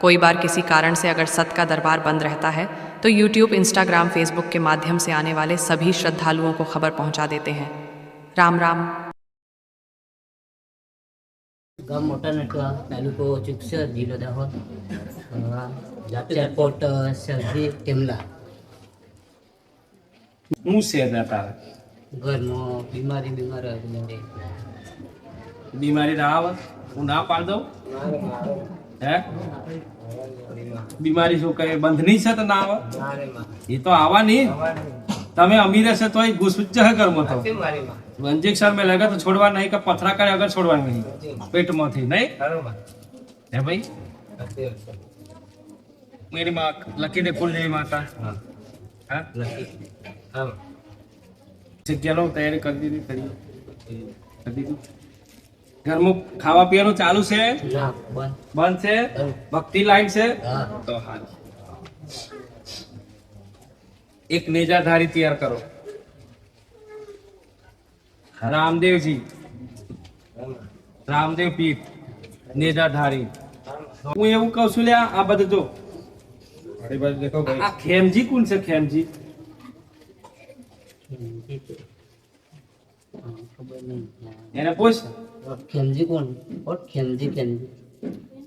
कोई बार किसी कारण से अगर सत का दरबार बंद रहता है तो यूट्यूब इंस्टाग्राम फेसबुक के माध्यम से आने वाले सभी श्रद्धालुओं को खबर पहुंचा देते हैं राम राम ગામ મોટા નટવા તાલુકો ચુકસર જિલ્લો દાહોદ એરપોર્ટ સરજી ટેમલા હું છે ત્યાં તારે ઘરમાં બીમારી બીમાર હતી બીમારી ના આવે હું ના પાડ દઉં હે? બીમારી શું કરે? બંધની છે તો ના આવે? એ તો આવવાની તમે અમીર હશે તો ગુસુજ કર્મ તો. ઇન્જેક્શન મેં. લગા તો છોડવા નહીં કે પથરા કરે અગર છોડવા નહીં. પેટમાંથી નહીં? હે ભાઈ? મેરી માં લકી દે કુલ દેવી માતા. હા. જગ્યાનો તૈયારી કરી દીધી કરી દીધું. ઘરમાં ખાવા પીવાનું ચાલુ છે? બંધ. બંધ છે? ભક્તિ લાઈન છે? તો હાલ એક નેજાધારી તૈયાર કરો. રામદેવજી. રામદેવ પીઠ નેજાધારી. હું એવું કહું છું લ્યા આ બધું જો. આ ખેમજી કોણ છે ખેમજી. ખબર નહીં એને પૂછ. ખેમજી કોણ? ઓર ખેમજી ખેમજી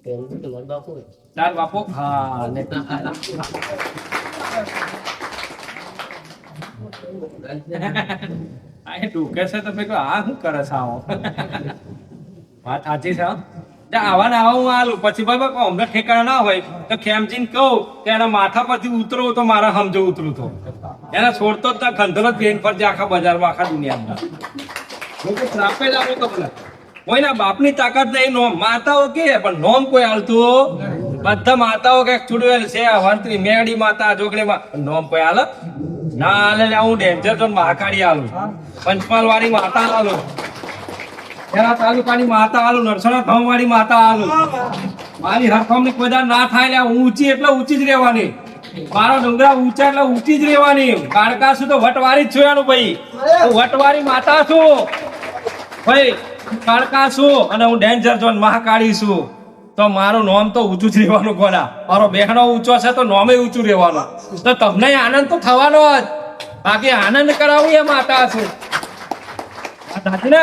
ખેમજી તો મારા બાપુ. તાર બાપુ. હા ને આ ટૂંકે છે તો કહો આ શું કરે છે આવો? વાત સાચી છે આવા ને આવા હું આલું પછી ભાઈ અમને ઠેકાણા ના હોય. તો ખેમજીને કહું કે એના માથા પરથી ઉતરો તો મારા સમજો ઉતરું તો. એને છોડતો જ ના ખંધરો જ બેન પર આખા બજારમાં, આખા દુનિયામાં. લોકો શ્રાપે જ આવે તમને. કોઈના બાપની તાકાત નહીં, નોમ માતાઓ કે, પણ નોમ કોઈ હાલતું. બધા માતાઓ કે ચુડવેલ છે વંત્રી મેળી માતા જોગણી માં નોમ કોઈ હાલ? ના હાલે, લે, હું ડેન્જર ઝોન મહાકાળી હાલું. પંચમહાલ વાળી માતા હાલું. ખેડા તાલુકાની માતા હાલું નરસણા ધામ વાળી માતા હાલું. મારી હરખમની કોઈ ના થાય હું ઊંચી એટલે ઊંચી જ રહેવાની. મારો ડુંગરા ઊંચા એટલે ઊંચી જ રહેવાની. કાળકા છું તો વટવારી જ છું એનું ભાઈ. હું વટવારી માતા છું. ભાઈ કાળકા છું અને હું ડેન્જર જોન મહાકાળી છું. તો મારું નોમ તો ઊંચું જ રહેવાનું ગોડા મારો બહેનો ઊંચો છે તો નોમે ઊંચું રહેવાનું. તો તમને આનંદ તો થવાનો જ. બાકી આનંદ કરાવું એ માતા છું. દાદી ને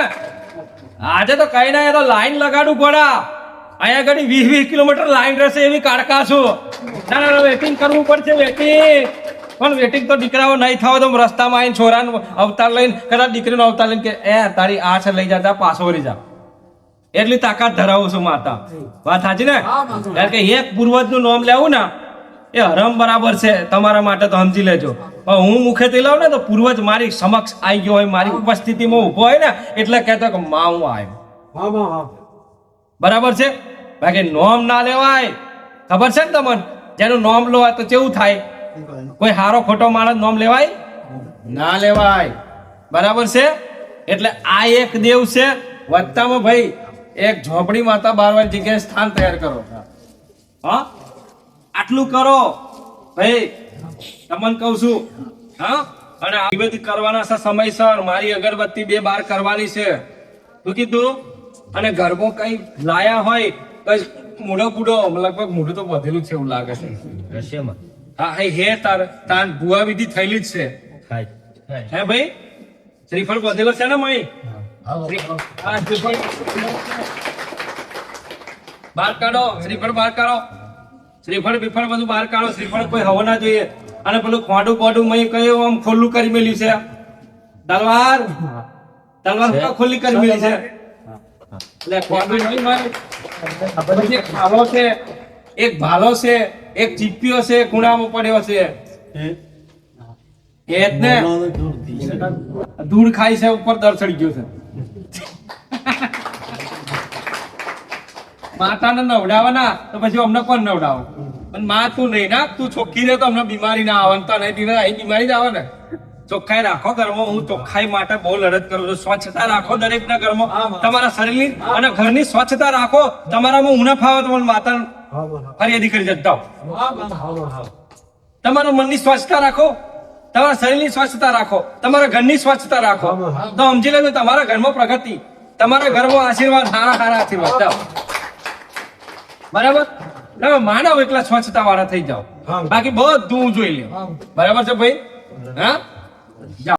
આજે તો કઈ ના, એ તો લાઈન લગાડું પડે. અહીંયા ઘડી વીસ વીસ કિલોમીટર લાઈન રહેશે એવી કારકા છું ના ના વેટિંગ કરવું પડશે વેટિંગ પણ વેટિંગ તો દીકરાઓ નહીં થાવ તો રસ્તામાં આવીને છોરાનો અવતાર લઈને કદાચ દીકરીનો અવતાર લઈને કે એ તારી આ છે લઈ જતા પાછો વળી જા. એટલી તાકાત ધરાવું છું માતા. વાત સાચી ને? કારણ કે એક પૂર્વજનું નામ લેવું ને એ હરમ બરાબર છે તમારા માટે તો સમજી લેજો. પણ હું મુખેથી લઉં ને તો પૂર્વજ મારી સમક્ષ આવી ગયો હોય મારી ઉપસ્થિતિમાં ઊભો હોય ને એટલે કહેતો કે મા હું આવ્યો. બરાબર છે? બાકી નોમ ના લેવાય. ખબર છે ને તમને? જેનું નોમ લો તો કેવું થાય? કોઈ હારો ખોટો માણસ નોમ લેવાય? ના લેવાય. બરાબર છે? એટલે આ એક દેવ છે. વત્તામાં ભાઈ, એક ઝોપડી માતા બારવાની જગ્યાએ સ્થાન તૈયાર કરો. હા? આટલું કરો. ભાઈ, તમને કહું છું. હા? અને આયુર્વેદ કરવાના છે સમયસર. મારી અગરબત્તી બે બાર કરવાની છે. શું કીધું? અને ગરબો કઈ લાયા હોય કઈ મૂળો બુડો લગભગ મોઢું તો વધેલું છે એવું લાગે છે. રશિયામાં? હા હે હે તાર તાન ભુવા વિધિ થયેલી જ છે. હે ભાઈ? શ્રીફળ વધેલો છે ને મય હા, બહાર કાઢો શ્રીફળ બહાર કાઢો. શ્રીફળ બીફળ બધું બહાર કાઢો. શ્રીફળ કોઈ હવા ના જોઈએ. અને પેલું ખોડું બોડું મય કયું આમ ખોલ્લું કરી મેલ્યું છે. તલવાર? તલવાર ખોલ્લી કરી મેલી છે. એટલે ખોડું નહીં હોય પછી એક છે એક ભાલો છે એક ચીપિયો છે ખૂણામાં પડ્યો છે. એ ને? ધૂળ ખાઈ છે ઉપર દર ચડી ગયો છે. માતાને નવડાવવાના તો પછી અમને કોણ નવડાવો? પણ માં તું નહીં ના તું છોકરી રહે તો અમને બીમારી ના આવે તો દીને અહીં બીમારી જ આવે ને ચોખ્ખાઈ રાખો ઘરમાં હું ચોખ્ખાઈ માટે બહુ લડત કરું છું. સ્વચ્છતા રાખો દરેકના ઘરમાં. તમારા શરીરની અને ઘરની સ્વચ્છતા રાખો. તમારામાં ફાવે તો માતા ફરિયાદી કરી જતા. તમારા મનની સ્વચ્છતા રાખો. તમારા શરીરની સ્વચ્છતા રાખો. તમારા ઘરની સ્વચ્છતા રાખો. તો સમજી લેજો તમારા ઘરમાં પ્રગતિ. તમારા ઘરમાં આશીર્વાદ સારા સારા આશીર્વાદ. જાઓ. બરાબર? માનવ એટલા સ્વચ્છતા વાળા થઈ જાઓ. બાકી બધું હું જોઈ લે બરાબર છે ભાઈ? હા? Ciao.